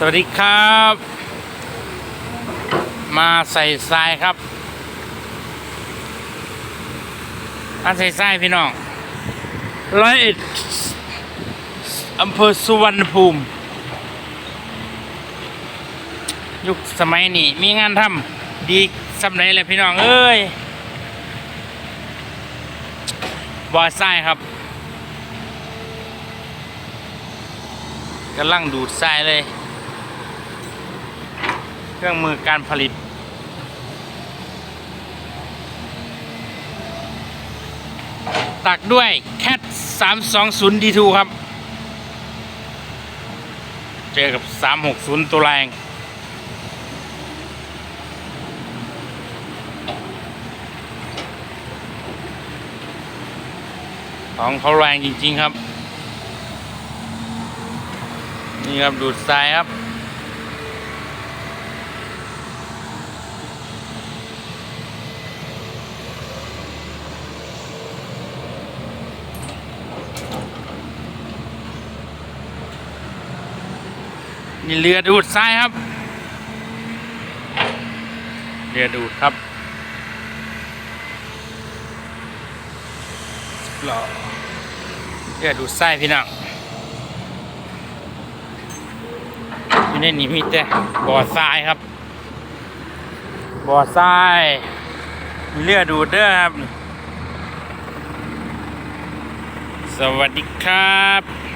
สวัสดีครับ มาใส่ทรายครับมาใส่ทรายพี่น้องร้อยเอ็ดอำเภอสุวรรณภูมิ ยุคสมัยนี้มีงานทำดีสำไหนเลยพี่น้อง เอ้ยบ่อทรายครับกำลังดูดทรายเลย เครื่องมือการผลิต ตักด้วยแคท320 D2 ครับ เจอกับ 360 ตัวแรงของเขาแรงจริง ๆ ครับ นี่ครับ ดูดทรายครับ นี่เรือดูดทรายครับ เรือดูดครับหล่อเรือดูดทรายพี่น้องอยู่ในนี้มีแต่บ่อทรายครับ บ่อทรายมีเรือดูดเด้อครับ สวัสดีครับ